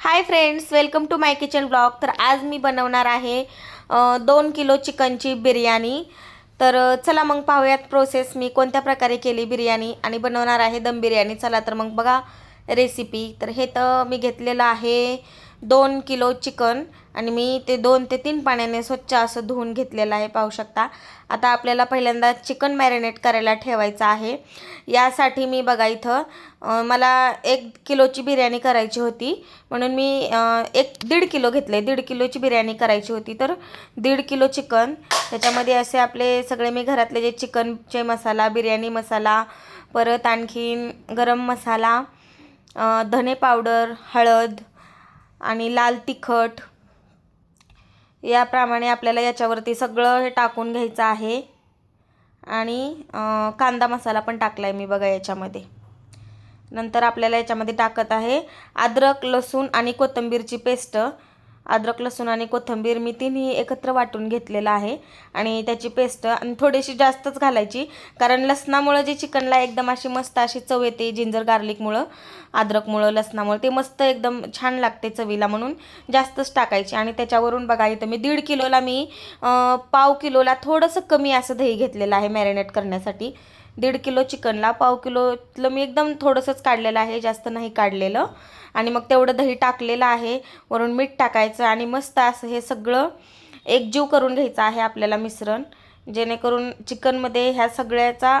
Hi friends welcome to my kitchen blog तर आज मी बनवणार आहे दोन किलो चिकनची बिर्याणी. तर चला मग पाहूयात प्रोसेस मी कोणत्या प्रकारे केली बिर्याणी आणि बनवणार आहे दम बिर्याणी. चला तर मग बघा रेसिपी तर हे तर मी घेतलेलं आहे. दोन किलो चिकन आणि मी ते दोन ते तीन पाण्याने स्वच्छ असं धुवून घेतलेलं आहे पाहू शकता. आता आपल्याला पहिल्यांदा चिकन मॅरिनेट करायला ठेवायचं आहे. यासाठी मी बघा इथं मला एक किलोची बिर्याणी करायची होती. म्हणून मी एक दीड किलो घेतले. दीड किलोची बिर्याणी करायची होती. तर दीड किलो चिकन त्याच्यामध्ये असे आपले सगळे मी घरातले जे चिकनचे मसाला बिर्याणी मसाला परत आणखीन गरम मसाला धने पावडर हळद आणि लाल तिखट. याप्रमाणे आपल्याला याच्यावरती सगळं हे टाकून घ्यायचं आहे. आणि कांदा मसाला पण टाकला आहे मी बघा याच्यामध्ये. नंतर आपल्याला याच्यामध्ये टाकत आहे अद्रक लसूण आणि कोथिंबीरची पेस्ट. अद्रक लसूण आणि कोथिंबीर मी तिन्ही एकत्र वाटून घेतलेलं आहे. आणि त्याची पेस्ट आणि थोडीशी जास्तच घालायची कारण लसणामुळं जे चिकनला एकदम अशी मस्त अशी चव येते जिंजर गार्लिकमुळं अद्रकमुळं लसणामुळं ते मस्त एकदम छान लागते चवीला म्हणून जास्तच टाकायची. आणि त्याच्यावरून बघा इथं मी दीड किलोला मी पाव किलोला थोडंसं कमी असं दही घेतलेलं आहे मॅरिनेट करण्यासाठी. दीड किलो चिकनला पाव किलोतलं मी एकदम थोडंसंच काढलेलं आहे जास्त नाही काढलेलं. आणि मग तेवढं दही टाकलेलं आहे वरून मीठ टाकायचं आणि मस्त असं हे सगळं एकजीव करून घ्यायचं आहे आपल्याला मिश्रण. जेणेकरून चिकनमध्ये ह्या सगळ्याचा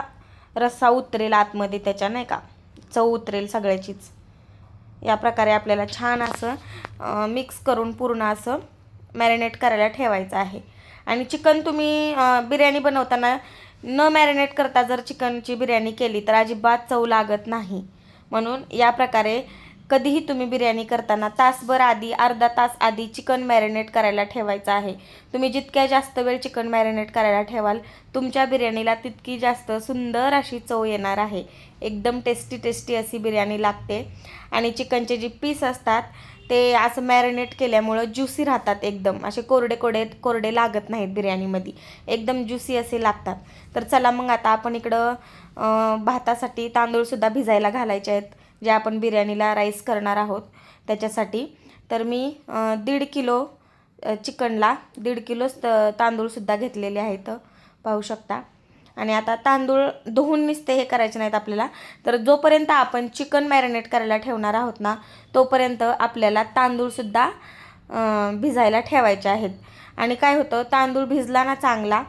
रस्सा उतरेल आतमध्ये त्याच्या नाही का? चव उतरेल सगळ्याचीच. या प्रकारे आपल्याला छान असं मिक्स करून पूर्ण असं मॅरिनेट करायला ठेवायचं आहे. आणि चिकन तुम्ही बिर्याणी बनवताना न मॅरिनेट करता जर चिकनची बिर्याणी केली तर अजिबात चव लागत नाही. म्हणून या प्रकारे कधीही तुम्ही बिर्याणी करताना तासभर आधी अर्धा तास आधी चिकन मॅरिनेट करायला ठेवायचं आहे. तुम्ही जितक्या जास्त वेळ चिकन मॅरिनेट करायला ठेवाल तुमच्या बिर्याणीला तितकी जास्त सुंदर अशी चव येणार आहे. एकदम टेस्टी टेस्टी अशी बिर्याणी लागते. आणि चिकनचे जे पीस असतात ते असं मॅरिनेट केल्यामुळं ज्युसी राहतात एकदम. असे कोरडे कोरडे कोरडे लागत नाहीत बिर्याणीमध्ये. एकदम ज्युसी असे लागतात. तर चला मग आता आपण इकडं भातासाठी तांदूळसुद्धा भिजायला घालायचे आहेत जे आपण बिर्याणीला राईस करणार आहोत त्याच्यासाठी. तर मी दीड किलो चिकनला दीड किलो तांदूळसुद्धा घेतलेले आहेत. पाहू शकता. आणि आता तांदूळ धुवून निसते हे करायचे नाहीत आपल्याला. तर जोपर्यंत आपण चिकन मॅरिनेट करायला ठेवणार आहोत ना तोपर्यंत आपल्याला तांदूळसुद्धा भिजायला ठेवायचे आहेत. आणि काय होतं तांदूळ भिजला ना चांगला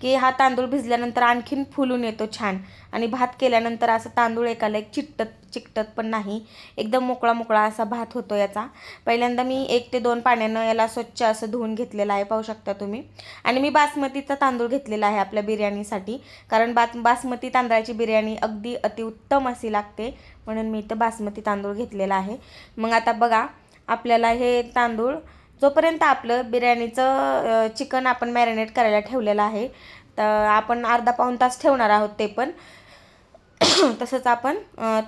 की हा तांदूळ भिजल्यानंतर आणखीन फुलून येतो छान. आणि भात केल्यानंतर असं तांदूळ एकाला एक चिकटत चिकटत पण नाही. एकदम मोकळा मोकळा असा भात होतो याचा. पहिल्यांदा मी एक ते दोन पाण्यानं याला स्वच्छ असं धुवून घेतलेलं आहे पाहू शकता तुम्ही. आणि मी बासमतीचा तांदूळ घेतलेला आहे आपल्या बिर्याणीसाठी. कारण बा बासमती तांदळाची बिर्याणी अगदी अतिउत्तम अशी लागते. म्हणून मी इथं बासमती तांदूळ घेतलेला आहे. मग आता बघा आपल्याला हे तांदूळ जोपर्यंत आपलं बिर्याणीचं चिकन आपण मॅरिनेट करायला ठेवलेलं आहे तर आपण अर्धा पाऊण तास ठेवणार आहोत ते पण. तसंच आपण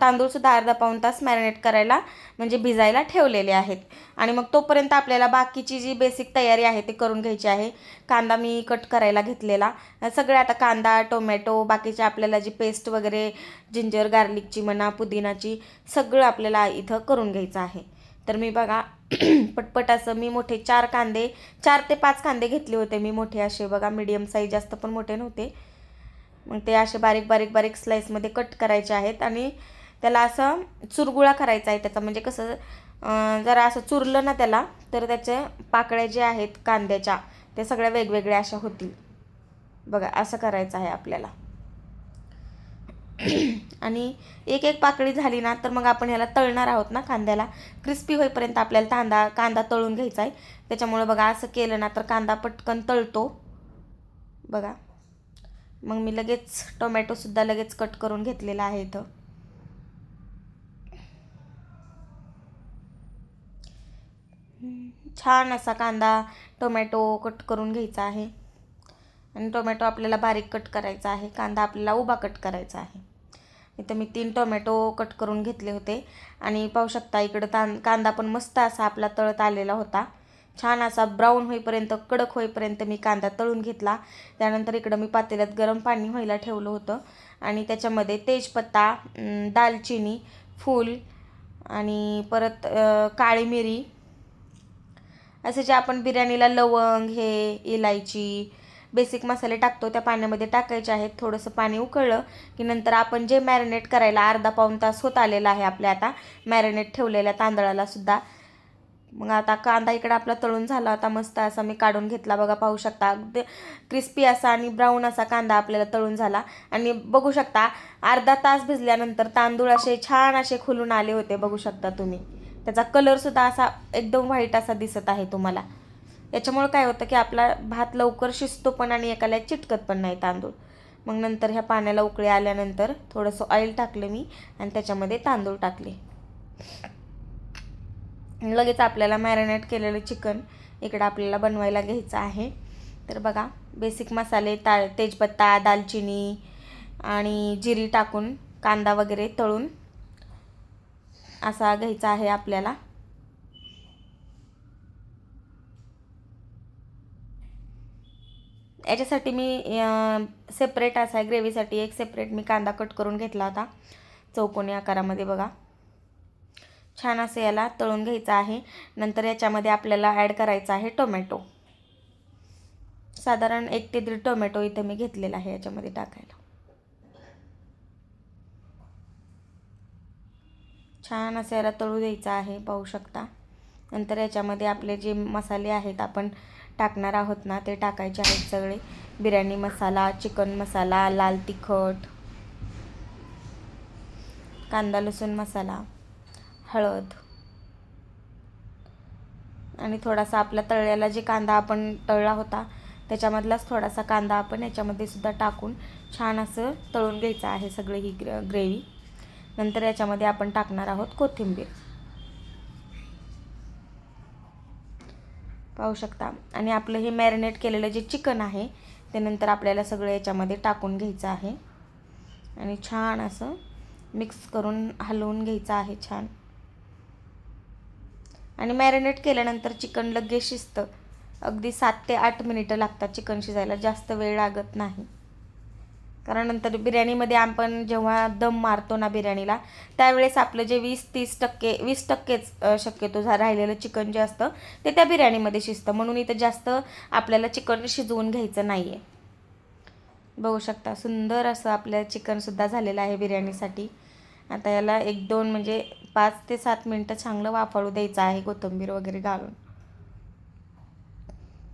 तांदूळसुद्धा अर्धा पाऊण तास मॅरिनेट करायला म्हणजे भिजायला ठेवलेले आहेत. आणि मग तोपर्यंत आपल्याला बाकीची जी बेसिक तयारी आहे ते करून घ्यायची आहे. कांदा मी कट करायला घेतलेला. सगळे आता कांदा टोमॅटो बाकीचे आपल्याला जी पेस्ट वगैरे जिंजर गार्लिकची म्हणा पुदिनाची सगळं आपल्याला इथं करून घ्यायचं आहे. तर मी बघा पटपट असं मी मोठे चार कांदे चार ते पाच कांदे घेतले होते मी मोठे असे. बघा मीडियम साईज जास्त पण मोठे नव्हते. मग ते असे बारीक बारीक बारीक स्लाईसमध्ये कट करायचे आहेत आणि त्याला असं चुरगुळा करायचा आहे त्याचा. म्हणजे कसं जरा असं चुरलं ना त्याला तर त्याचे पाकळ्या जे आहेत कांद्याच्या ते सगळ्या वेगवेगळ्या अशा होतील. बघा असं करायचं आहे आपल्याला. आणि एक एक पाकळी झाली ना तर मग आपण ह्याला तळणार आहोत ना कांद्याला. क्रिस्पी होईपर्यंत आपल्याला कांदा कांदा तळून घ्यायचा आहे. त्याच्यामुळं बघा असं केलं ना तर कांदा पटकन तळतो. बघा. मग मी लगेच टोमॅटोसुद्धा लगेच कट करून घेतलेला आहे इथं. छान असा कांदा टोमॅटो कट करून घ्यायचा आहे. आणि टोमॅटो आपल्याला बारीक कट करायचा आहे. कांदा आपल्याला उभा कट करायचा आहे. इथं मी तीन टोमॅटो कट करून घेतले होते. आणि पाहू शकता इकडं तां कांदा पण मस्त असा आपला तळत आलेला होता. छान असा ब्राऊन होईपर्यंत कडक होईपर्यंत मी कांदा तळून घेतला. त्यानंतर इकडं मी पातेल्यात गरम पाणी व्हायला ठेवलं होतं. आणि त्याच्यामध्ये तेजपत्ता दालचिनी फूल आणि परत काळी मिरी. असे जे आपण बिर्याणीला लवंग हे इलायची बेसिक मसाले टाकतो त्या पाण्यामध्ये टाकायचे आहेत. थोडंसं पाणी उकळलं की नंतर आपण जे मॅरिनेट करायला अर्धा पाऊण तास होत आलेला आहे आपल्या आता मॅरिनेट ठेवलेल्या तांदळाला सुद्धा. मग आता कांदा इकडे आपला तळून झाला होता मस्त असा मी काढून घेतला. बघा पाहू शकता अगदी क्रिस्पी असा आणि ब्राऊन असा कांदा आपल्याला तळून झाला. आणि बघू शकता अर्धा तास भिजल्यानंतर तांदूळ असे छान असे खुलून आले होते बघू शकता तुम्ही. त्याचा कलरसुद्धा असा एकदम व्हाईट असा दिसत आहे तुम्हाला. याच्यामुळं काय होतं की आपला भात लवकर शिजतो पण आणि एकाला चिटकत पण नाही तांदूळ. मग नंतर ह्या पाण्याला उकळी आल्यानंतर थोडंसं ऑइल टाकलं मी आणि त्याच्यामध्ये तांदूळ टाकले. लगेच आपल्याला मॅरिनेट केलेलं चिकन इकडं आपल्याला बनवायला घ्यायचं आहे. तर बघा बेसिक मसाले ता तेजपत्ता दालचिनी आणि जिरी टाकून कांदा वगैरे तळून असा घ्यायचा आहे आपल्याला. याच्यासाठी मी सेपरेट असा आहे ग्रेव्हीसाठी एक सेपरेट मी कांदा कट करून घेतला होता. चौकोनी आकारामध्ये बघा. छान असं याला तळून घ्यायचं आहे. नंतर याच्यामध्ये आपल्याला ॲड करायचा आहे टोमॅटो साधारण एक ते दीड टोमॅटो इथं मी घेतलेला आहे याच्यामध्ये टाकायला. छान असं याला तळू द्यायचं आहे पाहू शकता. नंतर याच्यामध्ये आपले जे मसाले आहेत आपण टाकणार आहोत ना ते टाकायचे आहेत सगळे. बिर्याणी मसाला चिकन मसाला लाल तिखट कांदा लसूण मसाला हळद. आणि थोडासा आपला तळलेला जे कांदा आपण तळला होता त्याच्यामधलाच थोडासा कांदा आपण याच्यामध्ये सुद्धा टाकून छान असं तळून घ्यायचं आहे सगळी ही ग्र ग्रेव्ही. नंतर याच्यामध्ये आपण टाकणार आहोत कोथिंबीर. पाहू शकता. आणि आपलं हे मॅरिनेट केलेलं जे चिकन आहे ते नंतर आपल्याला सगळं याच्यामध्ये टाकून घ्यायचं आहे. आणि छान असं मिक्स करून हलवून घ्यायचं आहे छान. आणि मॅरिनेट केल्यानंतर चिकन लगेच शिजतं. अगदी सात ते आठ मिनिटं लागतात चिकन शिजायला. जास्त वेळ लागत नाही. कारण नंतर बिर्याणीमध्ये आपण जेव्हा दम मारतो ना बिर्याणीला त्यावेळेस आपलं जे वीस तीस टक्के वीस टक्केच शक्यतो झा राहिलेलं चिकन जे असतं ते त्या बिर्याणीमध्ये शिजतं. म्हणून इथं जास्त आपल्याला चिकन शिजवून घ्यायचं नाही आहे बघू शकता सुंदर असं आपलं चिकनसुद्धा झालेलं आहे बिर्याणीसाठी. आता याला एक दोन म्हणजे पाच ते सात मिनटं चांगलं वाफाळू द्यायचं आहे कोथिंबीर वगैरे घालून.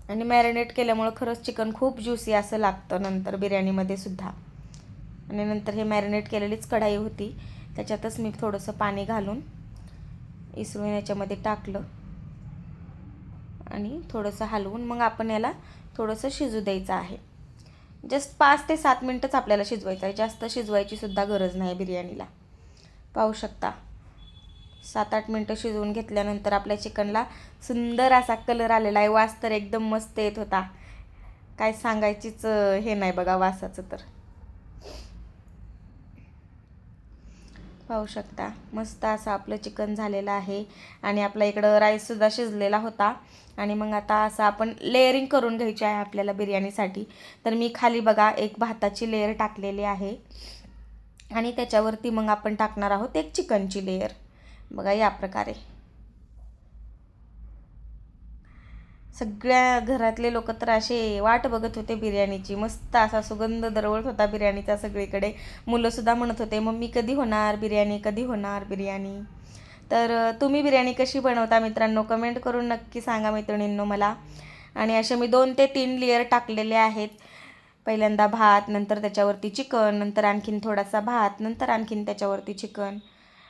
आणि मॅरिनेट केल्यामुळं खरंच चिकन खूप ज्युसी असं लागतं नंतर बिर्याणीमध्ये सुद्धा. आणि नंतर हे मॅरिनेट केलेलीच कढाई होती. त्याच्यातच मी थोडंसं पाणी घालून इसरून याच्यामध्ये टाकलं. आणि थोडंसं हलवून मग आपण याला थोडंसं शिजू द्यायचं आहे. जस्ट पाच ते सात मिनटंच आपल्याला शिजवायचं आहे. जास्त शिजवायची सुद्धा गरज नाही बिर्याणीला. पाहू शकता. सात आठ मिनटं शिजवून घेतल्यानंतर आपल्या चिकनला सुंदर असा कलर आलेला आहे. वास तर एकदम मस्त येत होता. काय सांगायचीच हे नाही बघा वासाचं तर. पाहू शकता मस्त असं आपलं चिकन झालेलं आहे. आणि आपला इकडं राईससुद्धा शिजलेला होता. आणि मग आता असं आपण लेअरिंग करून घ्यायची आहे आपल्याला बिर्याणीसाठी. तर मी खाली बघा एक भाताची लेअर टाकलेली आहे. आणि त्याच्यावरती मग आपण टाकणार आहोत एक चिकनची लेअर बघा या प्रकारे. सगळ्या घरातले लोक तर असे वाट बघत होते बिर्याणीची. मस्त असा सुगंध दरवळत होता बिर्याणीचा सगळीकडे. मुलंसुद्धा म्हणत होते मम्मी कधी होणार बिर्याणी? कधी होणार बिर्याणी? तर तुम्ही बिर्याणी कशी बनवता मित्रांनो? कमेंट करून नक्की सांगा मैत्रिणींनो मला. आणि असे मी दोन ते तीन लेअर टाकलेले आहेत. पहिल्यांदा भात नंतर त्याच्यावरती चिकन नंतर आणखीन थोडासा भात नंतर आणखीन त्याच्यावरती चिकन.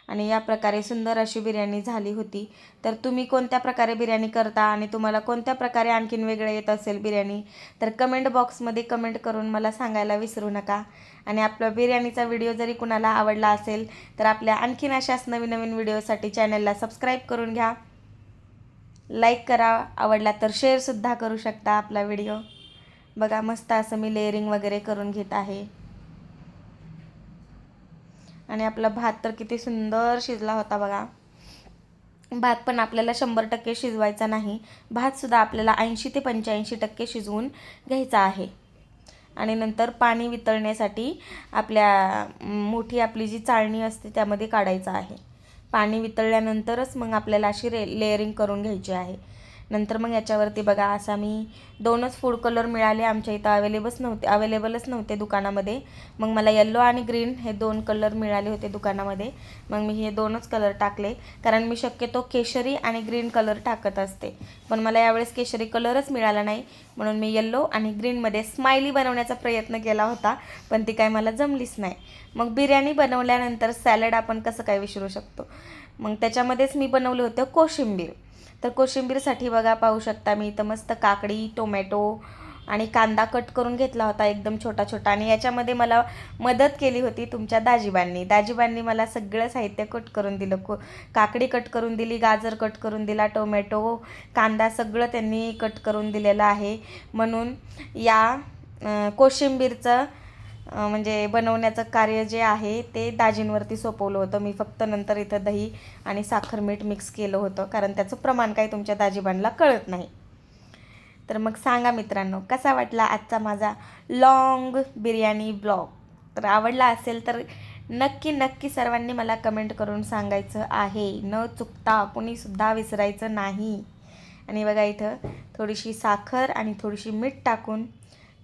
आणि या प्रकारे सुंदर अशी बिर्याणी झाली होती. तर तुम्ही कोणत्या प्रकारे बिर्याणी करता आणि तुम्हाला कोणत्या प्रकारे आणखीन वेगळं येत असेल बिर्याणी तर कमेंट बॉक्समध्ये कमेंट करून मला सांगायला विसरू नका. आणि आपला बिर्याणीचा व्हिडिओ जरी कुणाला आवडला असेल तर आपल्या आणखीन अशाच नवीन नवीन व्हिडिओसाठी चॅनलला सबस्क्राईब करून घ्या. लाईक करा आवडला तर शेअरसुद्धा करू शकता आपला व्हिडिओ बघा मस्त असं मी लेअरिंग वगैरे करून घेत आहे. आणि आपला भात तर किती सुंदर शिजला होता बघा. भात पण आपल्याला शंभर टक्के शिजवायचा नाही. भातसुद्धा आपल्याला ऐंशी ते पंच्याऐंशी टक्के शिजवून घ्यायचा आहे. आणि नंतर पाणी वितळण्यासाठी आपल्या मोठी आपली जी चाळणी असते त्यामध्ये काढायचं आहे. पाणी वितळल्यानंतरच मग आपल्याला अशी रे लेअरिंग करून घ्यायची आहे. नंतर मग याच्यावरती बघा असा मी दोनच फूड कलर मिळाले आमच्या इथं. अवेलेबल नव्हते अवेलेबलच नव्हते दुकानामध्ये. मग मला येल्लो आणि ग्रीन हे दोन कलर मिळाले होते दुकानामध्ये. मग मी हे दोनच कलर टाकले. कारण मी शक्यतो केशरी आणि ग्रीन कलर टाकत असते. पण मला यावेळेस केशरी कलरच मिळाला नाही. म्हणून मी येल्लो आणि ग्रीनमध्ये स्माइली बनवण्याचा प्रयत्न केला होता पण ती काय मला जमलीच नाही. मग बिर्याणी बनवल्यानंतर सॅलड आपण कसं काय विसरू शकतो? मग त्याच्यामध्येच मी बनवलं होतं कोशिंबीर. तर कोशिंबीरसाठी बघा पाहू शकता मी. इथं मस्त काकडी टोमॅटो आणि कांदा कट करून घेतला होता एकदम छोटा छोटा आणि याच्यामध्ये मला मदत केली होती तुमच्या दाजीबांनी. दाजीबांनी मला सगळं साहित्य कट करून दिलं. को काकडी कट करून दिली गाजर कट करून दिला टोमॅटो कांदा सगळं त्यांनी कट करून दिलेलं आहे. म्हणून या कोशिंबीरचं म्हणजे बनवण्याचं कार्य जे आहे ते दाजींवरती सोपवलं होतं. मी फक्त नंतर इथं दही आणि साखर मीठ मिक्स केलं होतं. कारण त्याचं प्रमाण काही तुमच्या दाजीबांना कळत नाही. तर मग सांगा मित्रांनो कसा वाटला आजचा माझा लॉंग बिर्याणी ब्लॉग तर आवडला असेल तर नक्की नक्की सर्वांनी मला कमेंट करून सांगायचं आहे. न चुकता कुणीसुद्धा विसरायचं नाही. आणि बघा इथं थोडीशी साखर आणि थोडीशी मीठ टाकून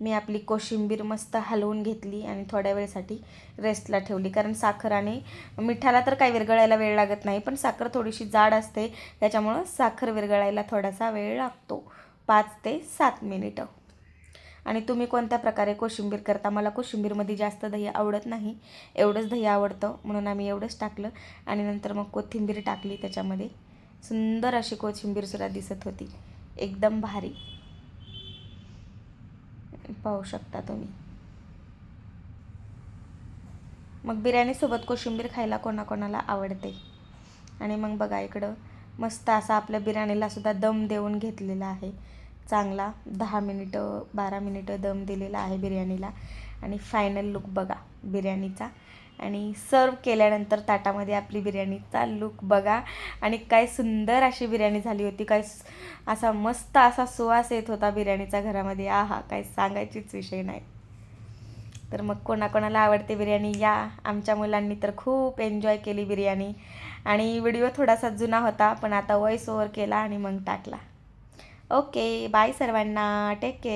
मी आपली कोशिंबीर मस्त हलवून घेतली आणि थोड्या वेळेसाठी रेस्टला ठेवली. कारण साखर आणि मिठाला तर काही विरघळायला वेळ लागत नाही पण साखर थोडीशी जाड असते त्याच्यामुळं साखर विरघळायला थोडासा वेळ लागतो. पाच ते सात मिनिटं. आणि तुम्ही कोणत्या प्रकारे कोशिंबीर करता? मला कोशिंबीरमध्ये जास्त दही आवडत नाही. एवढंच दही आवडतं म्हणून आम्ही एवढंच टाकलं. आणि नंतर मग कोथिंबीर टाकली त्याच्यामध्ये सुंदर अशी कोथिंबीरसुद्धा दिसत होती. एकदम भारी. पाहू शकता तुम्ही. मग बिर्याणीसोबत कोशिंबीर खायला कोणाकोणाला आवडते? आणि मग बघा इकडं मस्त असा आपल्या बिर्याणीला सुद्धा दम देऊन घेतलेला आहे. चांगला दहा मिनिटं बारा मिनिटं दम दिलेला आहे बिर्याणीला. आणि फायनल लुक बघा बिर्याणीचा. आणि सर्व केल्यानंतर ताटामध्ये आपली बिर्याणीचा लुक बघा. आणि काय सुंदर अशी बिर्याणी झाली होती. काय असा मस्त असा सुवास येत होता बिर्याणीचा घरामध्ये. आहा काय सांगायचीच विषय नाही. तर मग कोणाकोणाला आवडते बिर्याणी या. आमच्या मुलांनी तर खूप एन्जॉय केली बिर्याणी. आणि व्हिडिओ थोडासा जुना होता पण आता वॉइस ओव्हर केला आणि मग टाकला. ओके बाय सर्वांना. Take care